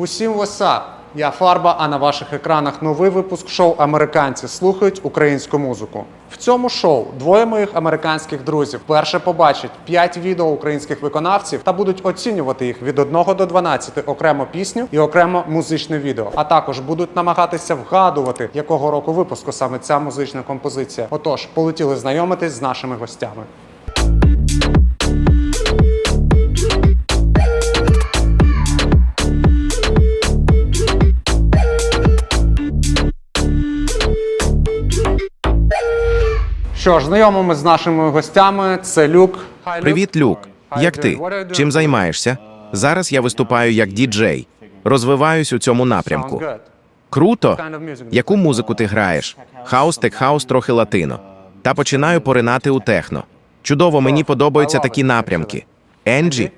Усім веса! Я Фарба, а на ваших екранах новий випуск шоу Американці слухають українську музику. В цьому шоу двоє моїх американських друзів вперше побачать 5 відео українських виконавців та будуть оцінювати їх від 1 до 12 окремо пісню і окремо музичне відео. А також будуть намагатися вгадувати, якого року випуску саме ця музична композиція. Отож, полетіли знайомитись з нашими гостями. Що ж, знайомими з нашими гостями, це Люк. Привіт, Люк. Як ти? Чим займаєшся? Зараз я виступаю як діджей. Розвиваюсь у цьому напрямку. Круто. Яку музику ти граєш? Хаус, тек-хаус, трохи латино. Та починаю поринати у техно. Чудово, мені подобаються такі напрямки. Енджі,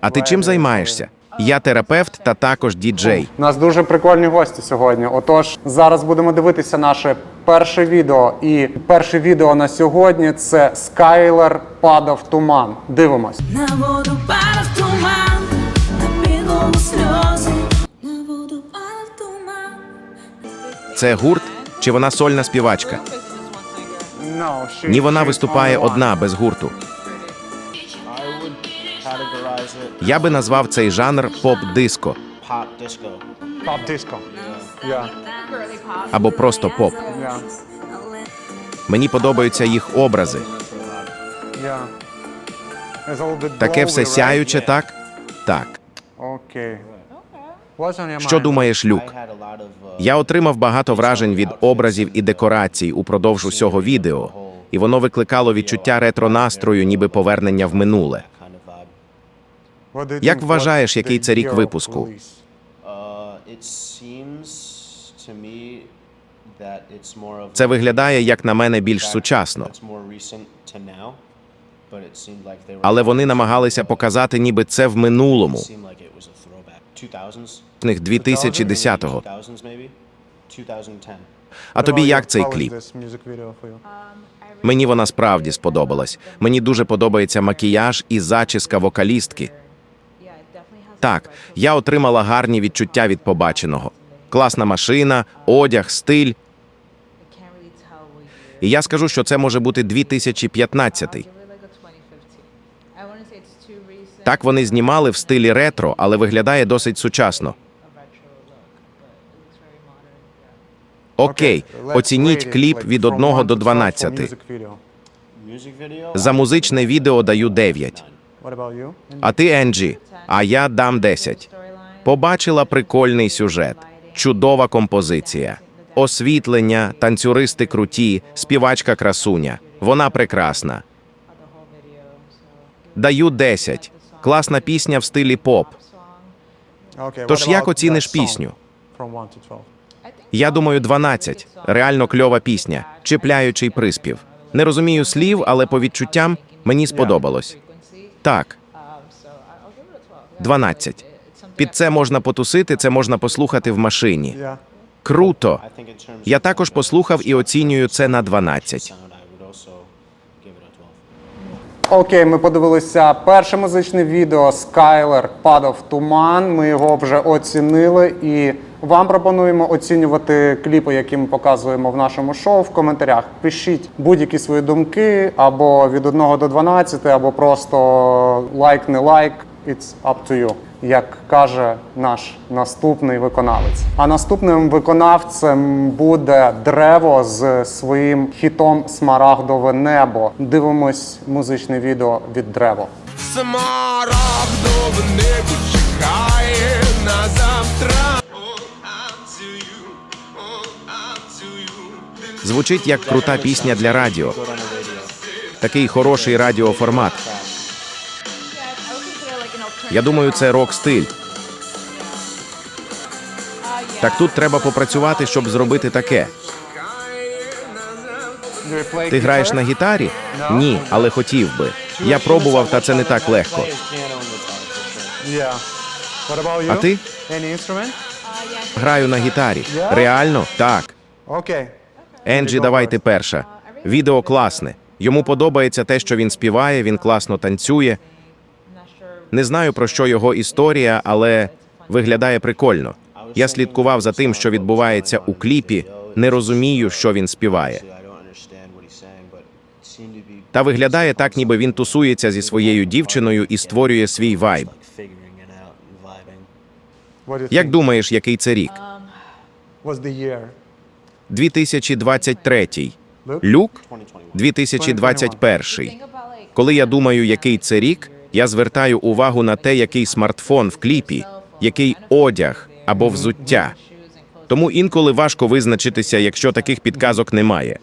а ти чим займаєшся? Я терапевт та також діджей. У нас дуже прикольні гості сьогодні. Отож, зараз будемо дивитися наше перше відео. І перше відео на сьогодні це Скайлер падав туман. Дивимось. На воду падав туман, на підлогу сльози, на воду падав туман. Це гурт чи вона сольна співачка? Ні, вона виступає одна без гурту. Я би назвав цей жанр поп-диско pop disco. Pop disco. Yeah, або просто поп. yeah, Мені подобаються їх образи. yeah. Таке все сяюче, так? Так. Your Що думаєш, Люк? Uh, Я отримав багато вражень від образів і декорацій упродовж усього відео, і воно викликало відчуття ретро настрою, ніби повернення в минуле. Як вважаєш, який це рік випуску? Uh, Це виглядає, як на мене, більш сучасно. Але вони намагалися показати, ніби це в минулому, It seemed like it was a throwback. 2000s, з них 2010-го. 2000s maybe, 2010. А тобі як цей кліп? video? Мені вона справді сподобалась. Мені дуже подобається макіяж і зачіска вокалістки. Так, я отримала гарні відчуття від побаченого. Класна машина, одяг, стиль. І я скажу, що це може бути 2015. Так вони знімали в стилі ретро, але виглядає досить сучасно. Окей, оцініть кліп від from 1 до to 12 for 12. music video. Music video. За музичне відео даю 9. А ти, Енджі, а я дам 10. Побачила прикольний сюжет, чудова композиція, освітлення, танцюристи круті, співачка красуня. Вона прекрасна. Даю 10. Класна пісня в стилі поп. Тож як оціниш пісню? From 1 to 12. Я думаю, 12. Реально кльова пісня, чіпляючий приспів. Не розумію слів, але по відчуттям мені сподобалось. Так, 12. Під це можна потусити, це можна послухати в машині. Круто. Я також послухав і оцінюю це на 12. sound, I would also give it a 12. Окей, ми подивилися перше музичне відео Скайлер падав туман. Ми його вже оцінили і вам пропонуємо оцінювати кліпи, які ми показуємо в нашому шоу в коментарях. Пишіть будь-які свої думки або від 1 до 12, або просто лайк, не лайк. It's up to you, як каже наш наступний виконавець. А наступним виконавцем буде древо з своїм хітом Смарагдове небо. Дивимось музичне відео від древо. Смарагдове небо чекає на завтра. Звучить як крута пісня для радіо. Такий хороший радіоформат. Я думаю, це рок-стиль. Так тут треба попрацювати, щоб зробити таке. Ти граєш на гітарі? Ні, але хотів би. Я пробував, та це не так легко. А ти? Граю на гітарі. Реально? Так. Енджі, давай ти перша. Відео класне. Йому подобається те, що він співає, він класно танцює. Не знаю про що його історія, але виглядає прикольно. Я слідкував за тим, що відбувається у кліпі, не розумію, що він співає. Та виглядає так, ніби він тусується зі своєю дівчиною і створює свій вайб. Як думаєш, який це рік? Was the year? 2023. Luke? Люк 2021. 2021. Коли я думаю, який це рік, я звертаю увагу на те, який смартфон в кліпі, який одяг або взуття. Тому інколи важко визначитися, якщо таких підказок немає.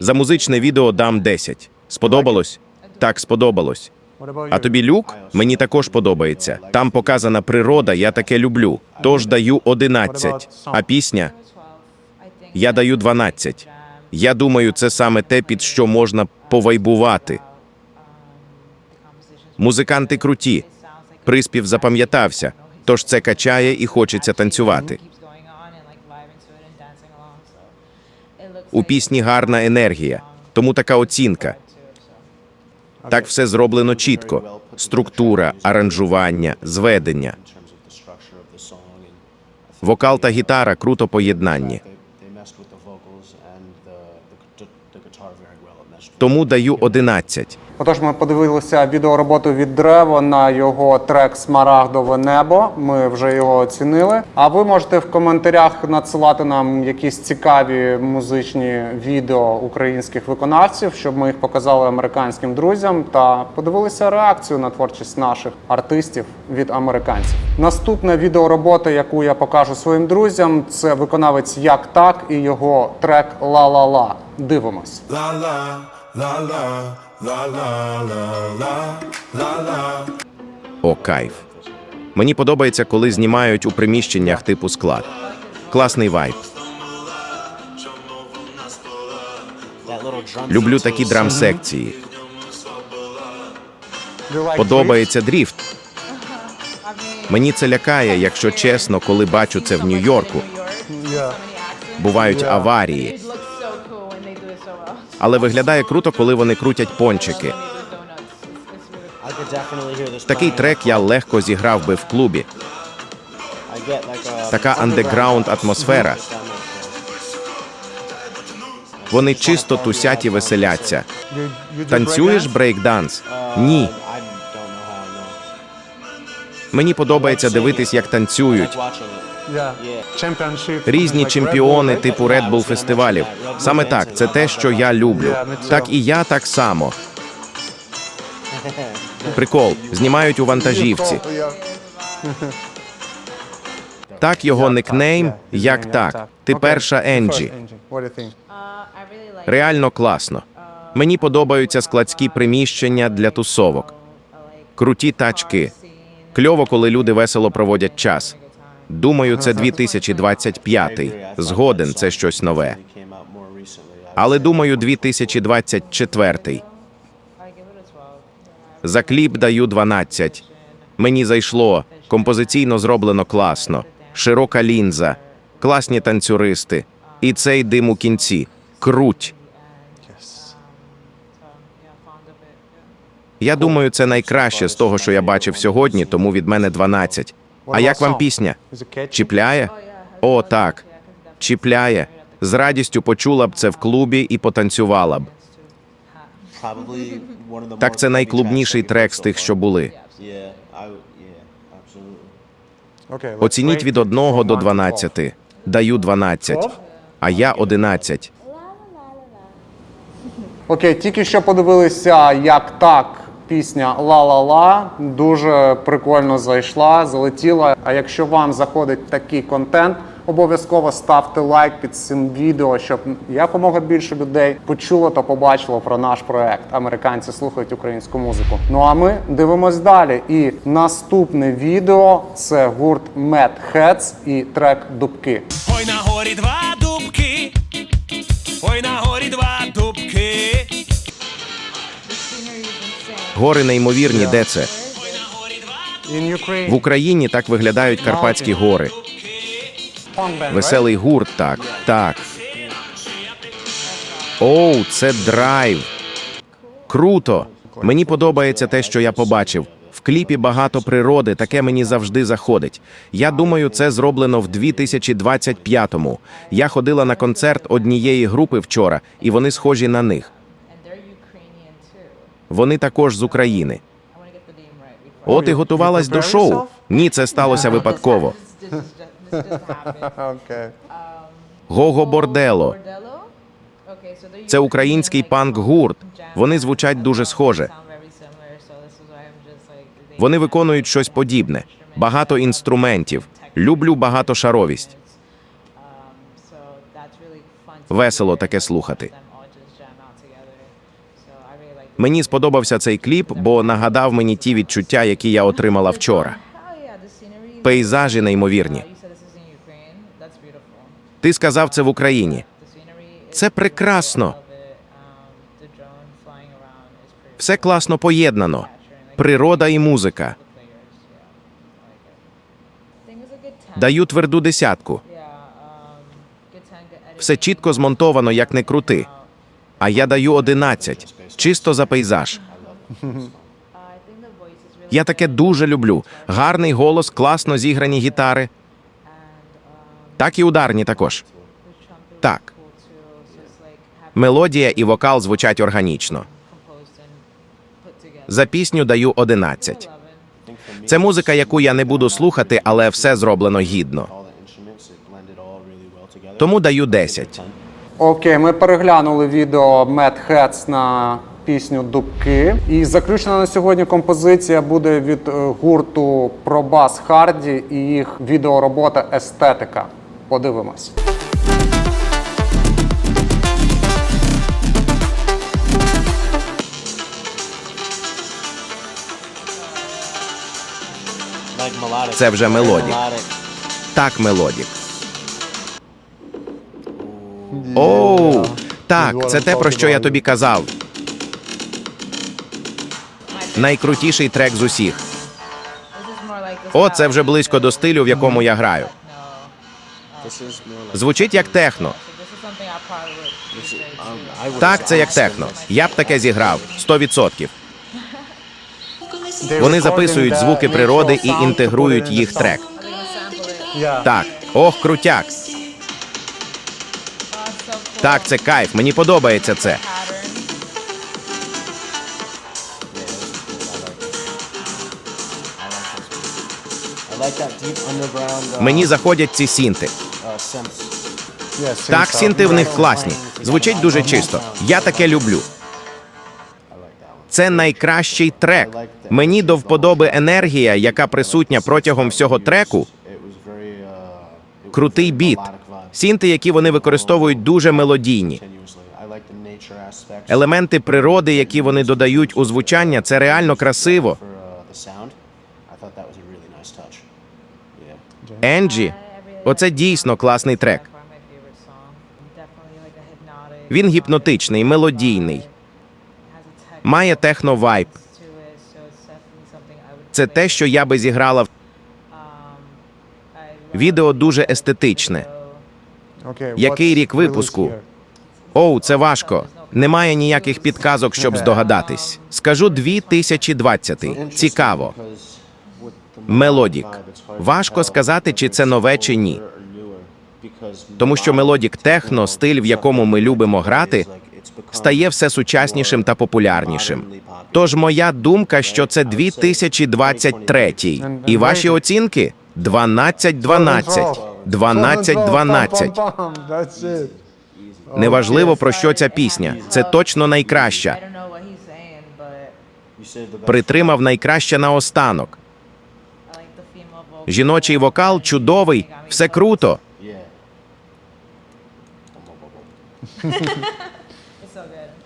За музичне відео дам 10. Сподобалось? Так, сподобалось. А тобі люк? Мені також подобається. Там показана природа, я таке люблю. Тож даю 11. А пісня? Я даю 12. Я думаю, це саме те, під що можна повайбувати. Музиканти круті. Приспів запам'ятався, тож це качає і хочеться танцювати. У пісні гарна енергія, тому така оцінка. Так все зроблено чітко: структура, аранжування, зведення. Вокал та гітара круто поєднанні. Тому даю 11. Отож, ми подивилися відеороботу від Древо на його трек Смарагдове небо. Ми вже його оцінили. А ви можете в коментарях надсилати нам якісь цікаві музичні відео українських виконавців, щоб ми їх показали американським друзям та подивилися реакцію на творчість наших артистів від американців. Наступна відеоробота, яку я покажу своїм друзям, це виконавець Як так і його трек Ла-ла-ла. Дивимось. La la, О, кайф. Мені подобається, коли знімають у приміщеннях типу склад. Класний вайб. Люблю такі драм-секції. Подобається дріфт. Мені це лякає, якщо чесно, коли бачу це в Нью-Йорку. Бувають аварії. Але виглядає круто, коли вони крутять пончики. Такий трек я легко зіграв би в клубі. Така андеграунд атмосфера. Вони чисто тусять і веселяться. Танцюєш брейкданс? Ні. Мені подобається дивитись, як танцюють. Різні чемпіони типу Red Bull фестивалів. Саме так, це те, що я люблю. Так і я так само. Прикол, знімають у вантажівці. Так його никнейм, як так. Ти перша Енджі. Do? Реально класно. Мені подобаються складські приміщення для тусовок. Круті тачки. Кльово, коли люди весело проводять час. Думаю, це 2025. Згоден, це щось нове. Але думаю, 2024. За кліп даю 12. Мені зайшло. Композиційно зроблено класно. Широка лінза, класні танцюристи. І цей дим у кінці. Круть. Я думаю, це найкраще з того, що я бачив сьогодні, тому від мене 12. А як вам пісня? Чіпляє? О, так. Чіпляє. З радістю почула б це в клубі і потанцювала б. Так це найклубніший трек з тих, що були. Оцініть від it 1 до 1 12. Даю 12. А я 11. Окей, тільки що подивилися, як так. Пісня Ла-ла-ла дуже прикольно зайшла, залетіла. А якщо вам заходить такий контент, обов'язково ставте лайк під цим відео, щоб якомога більше людей почуло та побачило про наш проект. Американці слухають українську музику. Ну а ми дивимось далі. І наступне відео це гурт Mad Heads і трек Дубки. Ой на горі два дубки. Ой на горі два дубки. Гори неймовірні, де це? В Україні так виглядають Карпатські гори. Веселий гурт, так. Так. Оу, це драйв. Круто. Мені подобається те, що я побачив. В кліпі багато природи, таке мені завжди заходить. Я думаю, це зроблено в 2025-му. Я ходила на концерт однієї групи вчора, і вони схожі на них. Вони також з України. От і готувалась до шоу. Ні, це сталося випадково. Гого Бордело. Це український панк-гурт. Вони звучать дуже схоже. Вони виконують щось подібне. Багато інструментів. Люблю багатошаровість. Um, really fun to Весело таке слухати. Мені сподобався цей кліп, бо нагадав мені ті відчуття, які я отримала вчора. Пейзажі неймовірні. Ти сказав це в Україні. Це прекрасно. Все класно поєднано. Природа і музика. the players. Yeah, I like it. I think it's a good 10. Даю тверду десятку. Yeah, good 10, good editing. Все чітко змонтовано, як не крути. А я даю 11. Чисто за пейзаж. Я таке дуже люблю. Гарний голос, класно зіграні гітари. Так і ударні також. Так. Мелодія і вокал звучать органічно. За пісню даю 11. 11. I think for me, Це музика, яку я не буду слухати, але все зроблено гідно. Тому даю 10. Окей, ми переглянули відео Mad Hats на пісню Дубки. І заключна на сьогодні композиція буде від е, гурту Пробас Харді і їх відеоробота Естетика. Подивимось. Це вже мелодік. Так, мелодік. Оу, так, це те, про що я тобі казав. Найкрутіший трек з усіх. О, це вже близько до стилю, в якому я граю. Звучить як техно. Так, це як техно. Я б таке зіграв 100%. Вони Вони записують звуки природи і інтегрують їх трек. Так, ох, крутяк. Так, це кайф. Мені подобається це. Мені заходять ці сінти. Так, сінти в них класні. Звучить дуже чисто. Я таке люблю. Це найкращий трек. Мені до вподоби енергія, яка присутня протягом всього треку. Крутий біт. Сінти, які вони використовують, дуже мелодійні. Елементи природи, які вони додають у звучання, це реально красиво. Енджі, оце дійсно класний трек. Він гіпнотичний, мелодійний, має техно-вайб. Це те, що я би зіграла в відео дуже естетичне. Який рік випуску? Оу, це важко. Немає ніяких підказок, щоб здогадатись. Скажу 2020. Цікаво. Мелодік. Важко сказати, чи це нове, чи ні. Тому що мелодік техно, стиль, в якому ми любимо грати, стає все сучаснішим та популярнішим. Тож моя думка, що це 2023. І ваші оцінки 12-12. 12-12. Неважливо про що ця пісня. Це точно найкраща. Притримав найкраще наостанок. Жіночий вокал чудовий, все круто.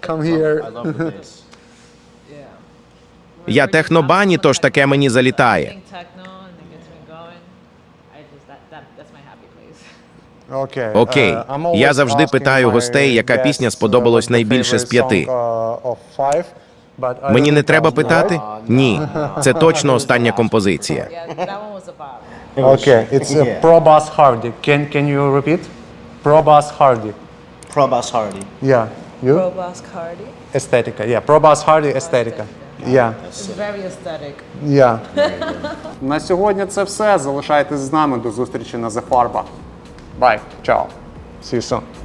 Come here. Я технобані, тож таке мені залітає. Окей. Е, Я завжди питаю гостей, яка пісня uh, сподобалась найбільше з п'яти. Uh, Мені не треба питати? Ні. Це точно остання композиція. Okay, it's a Bass Hardy. Can can you repeat? Pro Bass Hardy. Probus Hardy. Yeah. You? Robust Cardi. Estetica. Yeah. Pro Bass Hardy. Yeah. It's very aesthetic. Yeah. На сьогодні це все. Залишайтесь з нами. До зустрічі на The Farba. Bye. Ciao. See you soon.